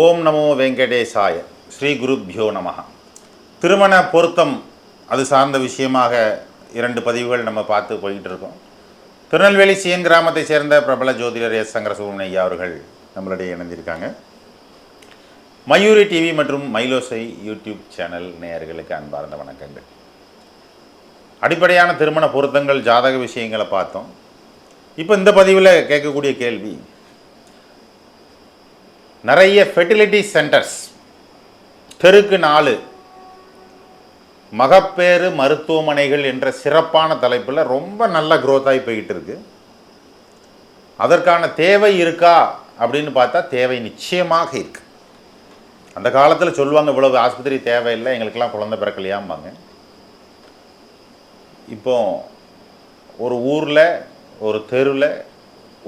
ஓம் நமோ வெங்கடேசாய ஸ்ரீ குருப்யோ நம திருமண பொருத்தம் அது சார்ந்த விஷயமாக இரண்டு பதிவுகள் நம்ம பார்த்து போய்கிட்டு இருக்கோம். திருநெல்வேலி சியன் கிராமத்தை சேர்ந்த பிரபல ஜோதிடர் எஸ் சங்கர ஐயா அவர்கள் நம்மளுடைய இணைந்திருக்காங்க. மயூரி டிவி மற்றும் மைலோசை யூடியூப் சேனல் நேயர்களுக்கு அன்பார்ந்த வணக்கங்கள். அடிப்படையான திருமண பொருத்தங்கள் ஜாதக விஷயங்களை பார்த்தோம். இப்போ இந்த பதிவில் கேட்கக்கூடிய கேள்வி நிறைய ஃபெர்டிலிட்டி சென்டர்ஸ் தெருக்கு நாலு. மகப்பேறு மருத்துவமனைகள் என்ற சிறப்பான தலைப்பில் ரொம்ப நல்ல growth ஆகி போய்கிட்டு இருக்கு. அதற்கான தேவை இருக்கா அப்படின்னு பார்த்தா தேவை நிச்சயமாக இருக்கு. அந்த காலத்தில் சொல்லுவாங்க இவ்வளவு ஆஸ்பத்திரி தேவையில்லை எங்களுக்கெல்லாம் குழந்தை பிறக்கலையாம்பாங்க. இப்போ ஒரு ஊரில் ஒரு தெருவில்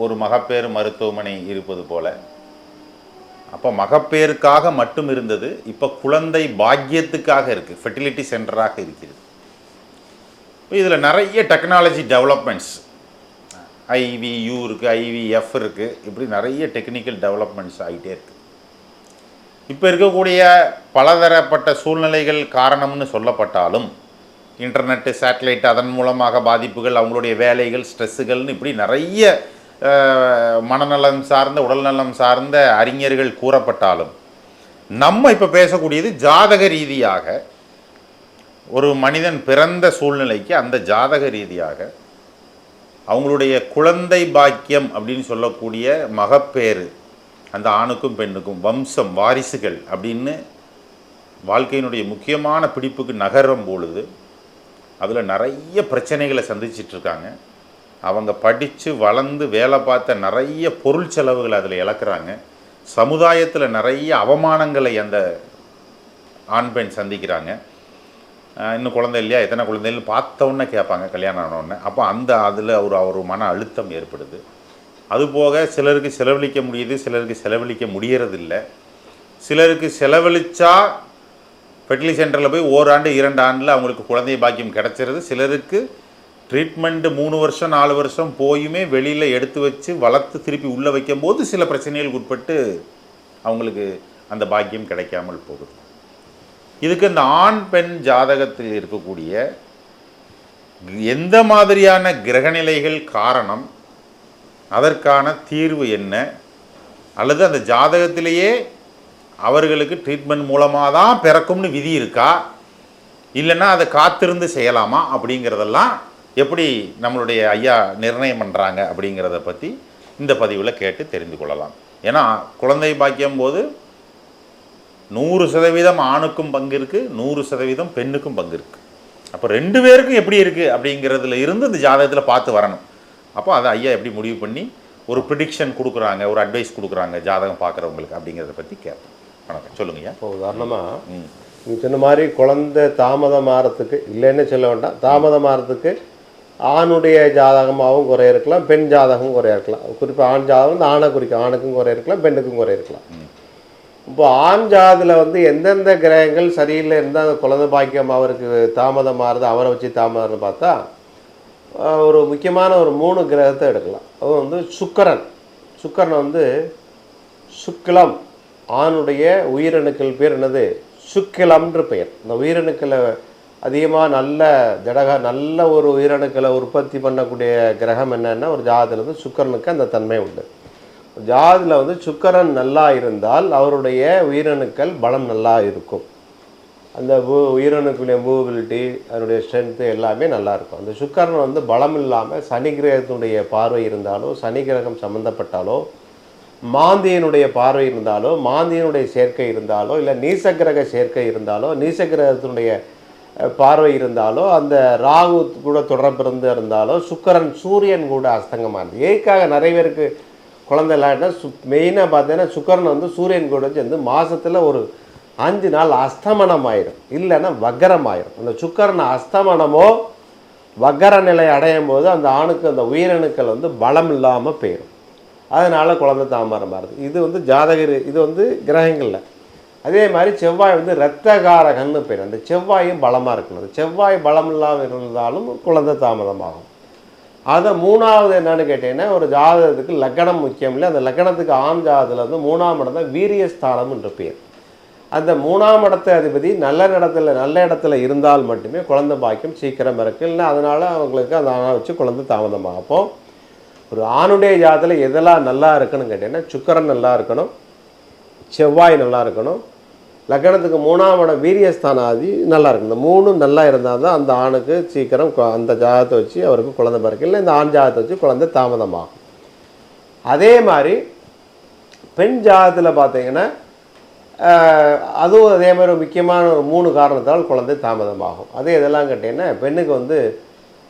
ஒரு மகப்பேறு மருத்துவமனை இருப்பது போல் அப்போ மகப்பேருக்காக மட்டும் இருந்தது இப்போ குழந்தை பாக்கியத்துக்காக இருக்குது ஃபெர்டிலிட்டி சென்டராக இருக்கிறது. இப்போ இதில் நிறைய டெக்னாலஜி டெவலப்மெண்ட்ஸ் ஐவியூ இருக்குது ஐவிஎஃப் இருக்குது இப்படி நிறைய டெக்னிக்கல் டெவலப்மெண்ட்ஸ் ஆகிட்டே இருக்குது இப்போ இருக்கக்கூடிய பலதரப்பட்ட சூழ்நிலைகள் காரணம்னு சொல்லப்பட்டாலும் இன்டர்நெட்டு சேட்டலைட் அதன் மூலமாக பாதிப்புகள் அவங்களுடைய வேலைகள் ஸ்ட்ரெஸ்ஸுகள்னு இப்படி நிறைய மனநலம் சார்ந்த உடல்நலம் சார்ந்த அறிஞர்கள் கூறப்பட்டாலும் நம்ம இப்போ பேசக்கூடியது ஜாதக ரீதியாக ஒரு மனிதன் பிறந்த சூழ்நிலைக்கு அந்த ஜாதக ரீதியாக அவங்களுடைய குழந்தை பாக்கியம் அப்படின்னு சொல்லக்கூடிய மகப்பேறு அந்த ஆணுக்கும் பெண்ணுக்கும் வம்சம் வாரிசுகள் அப்படின்னு வாழ்க்கையினுடைய முக்கியமான பிடிப்புக்கு நகரும் பொழுது அதில் நிறைய பிரச்சனைகளை சந்திச்சிட்ருக்காங்க அவங்க படித்து வளர்ந்து வேலை பார்த்த நிறைய பொருள் செலவுகளை அதில் இழக்கிறாங்க. சமுதாயத்தில் நிறைய அவமானங்களை அந்த ஆண் பெண் சந்திக்கிறாங்க. இன்னும் குழந்தை இல்லையா? எத்தனை குழந்தைன்னு பார்த்தோன்னே கேட்பாங்க கல்யாணம் ஆனோடனே அப்போ அந்த அதில் ஒரு ஒரு மன அழுத்தம் ஏற்படுது. அதுபோக சிலருக்கு செலவழிக்க முடியுது சிலருக்கு செலவழிக்க முடியறதில்லை. சிலருக்கு செலவழித்தா ஃபெர்டிலிட்டி சென்டரில் போய் ஓராண்டு இரண்டு ஆண்டில் அவங்களுக்கு குழந்தை பாக்கியம் கிடச்சிருது. சிலருக்கு ட்ரீட்மெண்ட்டு மூணு வருஷம் நாலு வருஷம் போயுமே வெளியில் எடுத்து வச்சு வளர்த்து திருப்பி உள்ளே வைக்கும்போது சில பிரச்சனைகளுக்கு உட்பட்டு அவங்களுக்கு அந்த பாக்கியம் கிடைக்காமல் போகுது. இதுக்கு இந்த ஆண் பெண் ஜாதகத்தில் இருக்கக்கூடிய எந்த மாதிரியான கிரகநிலைகள் காரணம் அதற்கான தீர்வு என்ன அல்லது அந்த ஜாதகத்திலேயே அவர்களுக்கு ட்ரீட்மெண்ட் மூலமாக தான் பிறக்கும்னு விதி இருக்கா இல்லைன்னா அதை காத்திருந்து செய்யலாமா அப்படிங்கிறதெல்லாம் எப்படி நம்மளுடைய ஐயா நிர்ணயம் பண்ணுறாங்க அப்படிங்கிறத பற்றி இந்த பதிவில் கேட்டு தெரிந்து கொள்ளலாம். ஏன்னா குழந்தை பாக்கியம் போது நூறு சதவீதம் ஆணுக்கும் பங்கு இருக்குது நூறு சதவீதம் பெண்ணுக்கும் பங்கு இருக்குது அப்போ ரெண்டு பேருக்கும் எப்படி இருக்குது அப்படிங்கிறதுல இருந்து இந்த ஜாதகத்தில் பார்த்து வரணும். அப்போ அதை ஐயா எப்படி முடிவு பண்ணி ஒரு ப்ரிடிக்ஷன் கொடுக்குறாங்க ஒரு அட்வைஸ் கொடுக்குறாங்க ஜாதகம் பார்க்குறவங்களுக்கு அப்படிங்கிறத பற்றி கேட்போம். வணக்கம். சொல்லுங்க ஐயா. இப்போ உதாரணமாக ம். நீ சொன்ன மாதிரி குழந்தை தாமதம் ஆகிறதுக்கு இல்லைன்னு சொல்ல வேண்டாம் தாமதம் ஆகிறதுக்கு ஆணுடைய ஜாதகமாகவும் குறை இருக்கலாம் பெண் ஜாதகம் குறைய இருக்கலாம். குறிப்பாக ஆண் ஜாதகம் வந்து ஆணை குறிக்கும். ஆணுக்கும் குறை இருக்கலாம் பெண்ணுக்கும் குறை இருக்கலாம். இப்போ ஆண் ஜாதில் வந்து எந்தெந்த கிரகங்கள் சரியில்லை இருந்தால் அந்த குழந்தை பாக்கியம் அவருக்கு தாமதம் ஆறுது அவரை வச்சு தாமதம்னு பார்த்தா ஒரு முக்கியமான ஒரு மூணு கிரகத்தை எடுக்கலாம். அது வந்து சுக்கிரன். சுக்கிரன் வந்து சுக்கிலம். ஆணுடைய உயிரணுக்கள் பேர் என்னது? சுக்கிலம்ன்ற பெயர் இந்த உயிரணுக்களை அதிகமாக நல்ல ஜடக நல்ல ஒரு உயிரணுக்களை உற்பத்தி பண்ணக்கூடிய கிரகம் என்னென்னா ஒரு ஜாதத்தில் வந்து சுக்கரனுக்கு அந்த தன்மை உண்டு. ஜாதியில் வந்து சுக்கரன் நல்லா இருந்தால் அவருடைய உயிரணுக்கள் பலம் நல்லா இருக்கும். அந்த பூ உயிரணுக்களுடைய மூவிலிட்டி அதனுடைய ஸ்ட்ரென்த்து எல்லாமே நல்லாயிருக்கும் அந்த சுக்கரன் வந்து பலம் இல்லாமல் சனி கிரகத்தினுடைய பார்வை இருந்தாலோ சனி கிரகம் சம்மந்தப்பட்டாலோ மாந்தியனுடைய பார்வை இருந்தாலோ மாந்தியனுடைய சேர்க்கை இருந்தாலோ இல்லை நீசக்கிரக சேர்க்கை இருந்தாலோ நீசக்கிரகத்தினுடைய பார்வை இருந்தாலோ அந்த ராகு கூட தொடர்பிருந்து இருந்தாலோ சுக்கரன் சூரியன் கூட அஸ்தங்கமாக இருந்தது ஏற்காக நிறைய பேருக்கு குழந்தை இல்லாட்டினா சு மெயினாக பார்த்தீங்கன்னா சுக்கரன் வந்து சூரியன் கூட சேர்ந்து மாதத்தில் ஒரு அஞ்சு நாள் அஸ்தமனம் ஆயிடும் இல்லைன்னா வக்கரம் ஆயிடும் அந்த சுக்கரன் அஸ்தமனமோ வக்கர நிலை அடையும் போது அந்த ஆணுக்கு அந்த உயிரணுக்கள் வந்து பலம் இல்லாமல் போயிடும் அதனால் குழந்தை தாமரம் மாறுது இது வந்து ஜாதகர் இது வந்து கிரகங்களில். அதே மாதிரி செவ்வாய் வந்து இரத்தகாரகன்னு பேர். அந்த செவ்வாயும் பலமாக இருக்கணும். அந்த செவ்வாய் பலம் இல்லாமல் இருந்தாலும் குழந்தை தாமதமாகும். அதை மூணாவது என்னன்னு கேட்டீங்கன்னா ஒரு ஜாதகத்துக்கு லக்கணம் முக்கியம் இல்லை. அந்த லக்கணத்துக்கு ஆண் ஜாதகத்தில் வந்து மூணாம் இடம் தான் வீரியஸ்தானம் என்று பேர். அந்த மூணாம் இடத்த அதிபதி நல்ல இடத்துல நல்ல இடத்துல இருந்தால் மட்டுமே குழந்தை பாக்கியம் சீக்கிரம் இருக்கு இல்லை அதனால் அவங்களுக்கு அந்த ஆணை வச்சு குழந்தை தாமதமாகும். அப்போ ஒரு ஆணுடைய ஜாதத்தில் எதெல்லாம் நல்லா இருக்குன்னு கேட்டிங்கன்னா சுக்கரன் நல்லா இருக்கணும். செவ்வாய் நல்லா இருக்கணும். லக்னத்துக்கு மூணாம் இடம் வீரியஸ்தானாதி நல்லா இருக்கும். இந்த மூணும் நல்லா இருந்தால் தான் அந்த ஆணுக்கு சீக்கிரம் அந்த ஜாதகத்தை வச்சு அவருக்கு குழந்தை பிறகு இல்லை இந்த ஆண் ஜாதகத்தை வச்சு குழந்தை தாமதமாகும். அதே மாதிரி பெண் ஜாதகத்தில் பார்த்தீங்கன்னா அதுவும் அதே மாதிரி ஒரு முக்கியமான ஒரு மூணு காரணத்தால் குழந்தை தாமதமாகும். அது இதெல்லாம் கேட்டிங்கன்னா பெண்ணுக்கு வந்து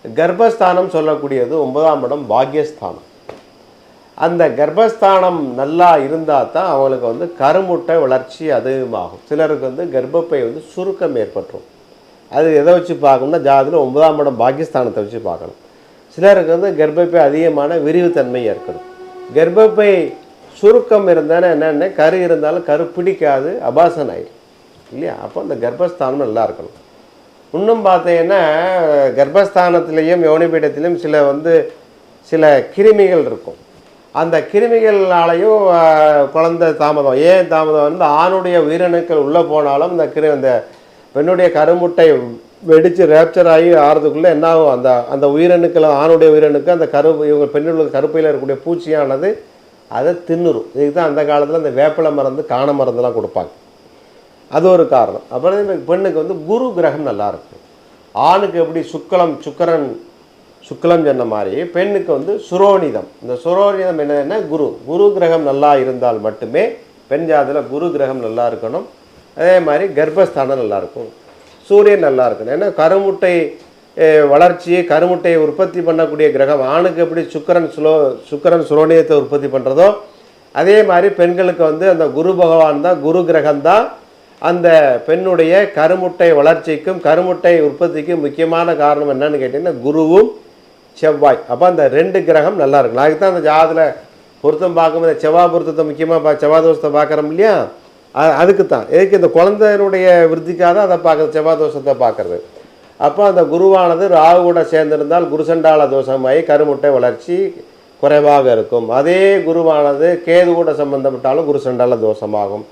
கர்ப்பஸ்தானம் சொல்லக்கூடியது ஒன்பதாம் இடம் பாக்யஸ்தானம். அந்த கர்ப்பஸ்தானம் நல்லா இருந்தால் தான் அவங்களுக்கு வந்து கருமுட்டை வளர்ச்சி அதிகமாகும். சிலருக்கு வந்து கர்ப்பப்பை வந்து சுருக்கம் ஏற்பட்டுரும். அது எதை வச்சு பார்க்கணும்னா ஜாதியில் ஒன்பதாம் இடம் பாகிஸ்தானத்தை வச்சு பார்க்கணும். சிலருக்கு வந்து கர்ப்பப்பை அதிகமான விரிவுத்தன்மை ஏற்படும். கர்ப்பப்பை சுருக்கம் இருந்தானே என்னென்ன கரு இருந்தாலும் கரு பிடிக்காது அபாசன் ஆயிடும். இல்லையா? அப்போ அந்த கர்ப்பஸ்தானம் நல்லா இருக்கணும். இன்னும் பார்த்தீங்கன்னா கர்ப்பஸ்தானத்துலேயும் யோனிபீடத்திலையும் சில வந்து சில கிருமிகள் இருக்கும். அந்த கிருமிகள்னாலையும் குழந்தை தாமதம். ஏன் தாமதம் வந்து ஆணுடைய உயிரணுக்கள் உள்ளே போனாலும் இந்த கிரு அந்த பெண்ணுடைய கருமுட்டை வெடித்து ரேப்சர் ஆகி ஆறதுக்குள்ளே என்ன ஆகும்? அந்த அந்த உயிரணுக்கள் ஆணுடைய உயிரணுக்கு அந்த கரு இவங்க பெண்ணுடைய கருப்பையில் இருக்கக்கூடிய பூச்சியானது அதை தின்னுரும். இதுக்கு தான் அந்த காலத்தில் அந்த வேப்பிலை மருந்து காண மருந்துலாம் கொடுப்பாங்க. அது ஒரு காரணம். அப்புறம் பெண்ணுக்கு வந்து குரு கிரகம் நல்லாயிருக்கும் ஆணுக்கு எப்படி சுக்கலம் சுக்கரன் சுக்லம் சொன்ன மாதிரி பெண்ணுக்கு வந்து சுரோனிதம். இந்த சுரோனிதம் என்னன்னா குரு. குரு கிரகம் நல்லா இருந்தால் மட்டுமே பெண் ஜாதியில் குரு கிரகம் நல்லா இருக்கணும். அதே மாதிரி கர்ப்பஸ்தானம் நல்லாயிருக்கும் சூரியன் நல்லா இருக்கணும். ஏன்னா கருமுட்டை வளர்ச்சி கருமுட்டையை உற்பத்தி பண்ணக்கூடிய கிரகம் ஆணுக்கு எப்படி சுக்கரன் சுலோ சுக்கரன் சுரோனியத்தை உற்பத்தி பண்ணுறதோ அதே மாதிரி பெண்களுக்கு வந்து அந்த குரு பகவான் தான் குரு கிரகம்தான் அந்த பெண்ணுடைய கருமுட்டை வளர்ச்சிக்கும் கருமுட்டை உற்பத்திக்கும் முக்கியமான காரணம் என்னன்னு கேட்டிங்கன்னா குருவும் செவ்வாய். அப்போ அந்த ரெண்டு கிரகம் நல்லா இருக்கும். அதுக்கு தான் அந்த ஜாதில் பொருத்தம் பார்க்கும்போது செவ்வாய் பொருத்தத்தை முக்கியமாக பா செவ்வாய் தோஷத்தை பார்க்குறோம் இல்லையா? அதுக்கு தான் எதுக்கு இந்த குழந்தையினுடைய விருத்திக்காக தான் அதை பார்க்குறது செவ்வாய் தோஷத்தை பார்க்குறது. அப்போ அந்த குருவானது ராகு கூட சேர்ந்திருந்தால் குருசண்டால தோஷமாகி கருமுட்டை வளர்ச்சி குறைவாக இருக்கும். அதே குருவானது கேது கூட சம்பந்தப்பட்டாலும் குருசண்டால தோஷமாகும்.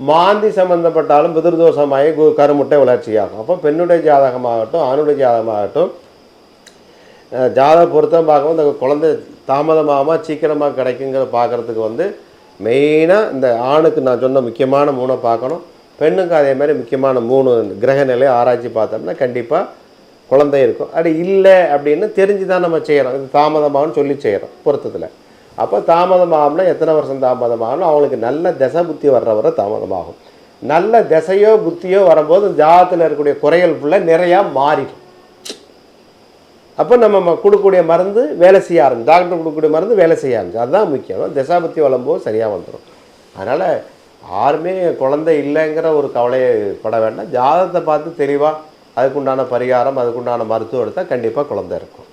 மாந்தி சம்பந்தப்பட்டாலும் பிதிர்தோஷமாகி கு கருமுட்டை வளர்ச்சியாகும். அப்போ பெண்ணுடைய ஜாதகமாகட்டும் ஆணுடைய ஜாதகமாகட்டும் ஆகட்டும் ஜாதக பொருத்தம் பார்க்கும்போது இந்த குழந்தை தாமதமாகாமல் சீக்கிரமாக கிடைக்குங்கிற பார்க்குறதுக்கு வந்து மெயினாக இந்த ஆணுக்கு நான் சொன்ன முக்கியமான மூணை பார்க்கணும். பெண்ணுக்கு அதே மாதிரி முக்கியமான மூணு கிரக நிலையை ஆராய்ச்சி பார்த்தோம்னா கண்டிப்பாக குழந்தை இருக்கும். அது இல்லை அப்படின்னு தெரிஞ்சு தான் நம்ம செய்கிறோம் இது தாமதமாகும்னு சொல்லி செய்கிறோம் பொருத்தத்தில். அப்போ தாமதமாகும்னா எத்தனை வருஷம் தாமதமாகணும் அவங்களுக்கு நல்ல திசை புத்தி வர்ற வர தாமதமாகும். நல்ல திசையோ புத்தியோ வரும்போது ஜாதத்தில் இருக்கக்கூடிய குறைகள் ஃபுல்லாக நிறையா மாறிடும். அப்போ நம்ம கொடுக்கக்கூடிய மருந்து வேலை செய்ய ஆரம்பிச்சு டாக்டர் கொடுக்கக்கூடிய மருந்து வேலை செய்ய ஆரம்பிச்சு. அதுதான் முக்கியம். தசாபத்தி வளரும்போது சரியாக வந்துடும் அதனால் யாருமே குழந்தை இல்லைங்கிற ஒரு கவலையை பட வேண்டாம். ஜாதகத்தை பார்த்து தெளிவாக அதுக்குண்டான பரிகாரம் அதுக்குண்டான மருத்துவம் எடுத்தால் கண்டிப்பாக குழந்தை இருக்கும்.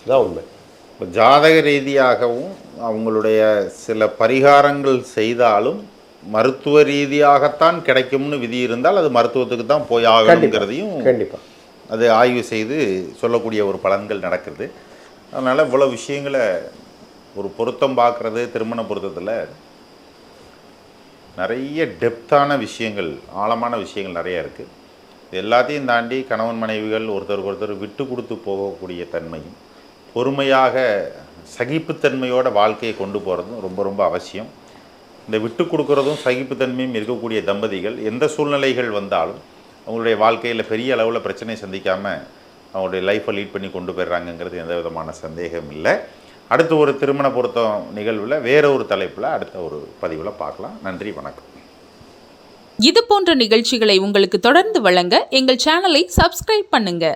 இதுதான் உண்மை. இப்போ ஜாதக ரீதியாகவும் அவங்களுடைய சில பரிகாரங்கள் செய்தாலும் மருத்துவ ரீதியாகத்தான் கிடைக்கும்னு விதி இருந்தால் அது மருத்துவத்துக்கு தான் போய் ஆகணுங்கிறதையும் கண்டிப்பாக அது ஆய்வு செய்து சொல்லக்கூடிய ஒரு பலன்கள் நடக்குது அதனால் இவ்வளோ விஷயங்களை ஒரு பொருத்தம் பார்க்குறது திருமண பொருத்தத்தில் நிறைய டெப்த்தான விஷயங்கள் ஆழமான விஷயங்கள் நிறைய இருக்குது இது எல்லாத்தையும் தாண்டி கணவன் மனைவிகள் ஒருத்தருக்கு ஒருத்தர் விட்டு கொடுத்து போகக்கூடிய தன்மையும் பொறுமையாக சகிப்புத்தன்மையோட வாழ்க்கையை கொண்டு போகிறதும் ரொம்ப ரொம்ப அவசியம். இந்த விட்டு கொடுக்குறதும் சகிப்புத்தன்மையும் இருக்கக்கூடிய தம்பதிகள் எந்த சூழ்நிலைகள் வந்தாலும் அவங்களுடைய வாழ்க்கையில் பெரிய அளவில் பிரச்சனை சந்திக்காமல் அவங்களுடைய லைஃப்பை லீட் பண்ணி கொண்டு போயிடுறாங்கங்கிறது எந்த விதமான சந்தேகம் இல்லை. அடுத்து ஒரு திருமண பொருத்தம் நிகழ்வில் வேற ஒரு தலைப்பில் அடுத்த ஒரு பதிவில் பார்க்கலாம். நன்றி வணக்கம். இது போன்ற நிகழ்ச்சிகளை உங்களுக்கு தொடர்ந்து வழங்க எங்கள் சேனலை சப்ஸ்கிரைப் பண்ணுங்க.